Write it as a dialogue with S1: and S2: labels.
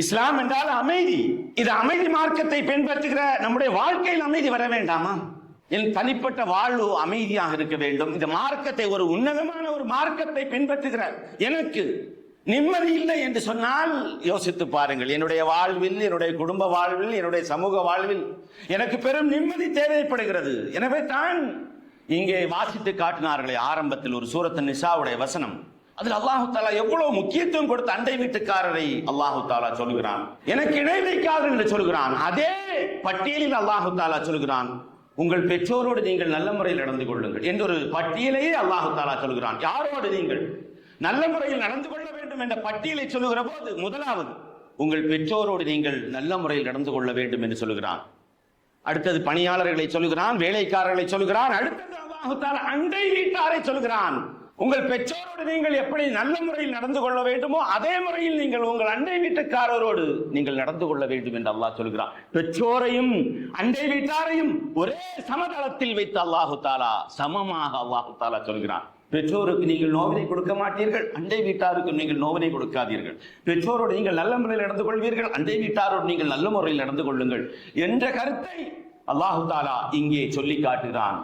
S1: இஸ்லாம் என்றால் அமைதி. இது அமைதி மார்க்கத்தை பின்பற்றுகிற நம்முடைய வாழ்க்கையில் அமைதி வர வேண்டாமா? என் தனிப்பட்ட வாழ்வு அமைதியாக இருக்க வேண்டும். இந்த மார்க்கத்தை ஒரு உன்னதமான ஒரு மார்க்கத்தை பின்பற்றுகிற எனக்கு நிம்மதி இல்லை என்று சொன்னால் யோசித்து பாருங்கள். என்னுடைய வாழ்வில் என்னுடைய குடும்ப வாழ்வில் என்னுடைய சமூக வாழ்வில் எனக்கு பெரும் நிம்மதி தேவைப்படுகிறது. எனவே தான் இங்கே வாசித்து காட்டினார்களே ஆரம்பத்தில் ஒரு சூரத்து நிசாவுடைய வசனம். அதில் அல்லாஹு தாலா எவ்வளவு முக்கியத்துவம் கொடுத்த அண்டை வீட்டுக்காரரை அல்லாஹு தாலா சொல்கிறான் எனக்கு இணை வைக்காது என்று சொல்கிறான் அதே பட்டியலில் அல்லாஹு தாலா சொல்கிறான் உங்கள் பெற்றோரோடு நீங்கள் நல்ல முறையில் நடந்து கொள்ளுங்கள் என்ற ஒரு பட்டியலையே அல்லாஹு தாலா சொல்கிறான் யாரோடு நீங்கள்? நல்ல முறையில் நடந்து கொள்ள வேண்டும் என்ற பட்டியலை சொல்லுகிற போது முதலாவது உங்கள் பெற்றோரோடு நீங்கள் நல்ல முறையில் நடந்து கொள்ள வேண்டும் என்று சொல்கிறான் அடுத்தது பணியாளர்களை சொல்லுகிறான் வேலைக்காரர்களை சொல்லுகிறான் அடுத்தது அல்லாஹு தாலா அண்டை வீட்டாரை சொல்கிறான் உங்கள் பெற்றோரோடு நீங்கள் எப்படி நல்ல முறையில் நடந்து கொள்ள வேண்டுமோ அதே முறையில் நீங்கள் உங்கள் அண்டை வீட்டுக்காரரோடு நீங்கள் நடந்து கொள்ள வேண்டும் என்று அல்லாஹ் சொல்கிறான். பெற்றோரையும் அண்டை வீட்டாரையும் ஒரே சமதளத்தில் வைத்து அல்லாஹு தாலா சமமாக அல்லாஹு தாலா சொல்கிறான். பெற்றோருக்கு நீங்கள் நோவினை கொடுக்க மாட்டீர்கள் அண்டை வீட்டாருக்கு நீங்கள் நோவினை கொடுக்காதீர்கள். பெற்றோரோடு நீங்கள் நல்ல முறையில் நடந்து கொள்வீர்கள் அண்டை வீட்டாரோடு நீங்கள் நல்ல முறையில் நடந்து கொள்ளுங்கள் என்ற கருத்தை அல்லாஹு தாலா இங்கே சொல்லி காட்டுகிறான்.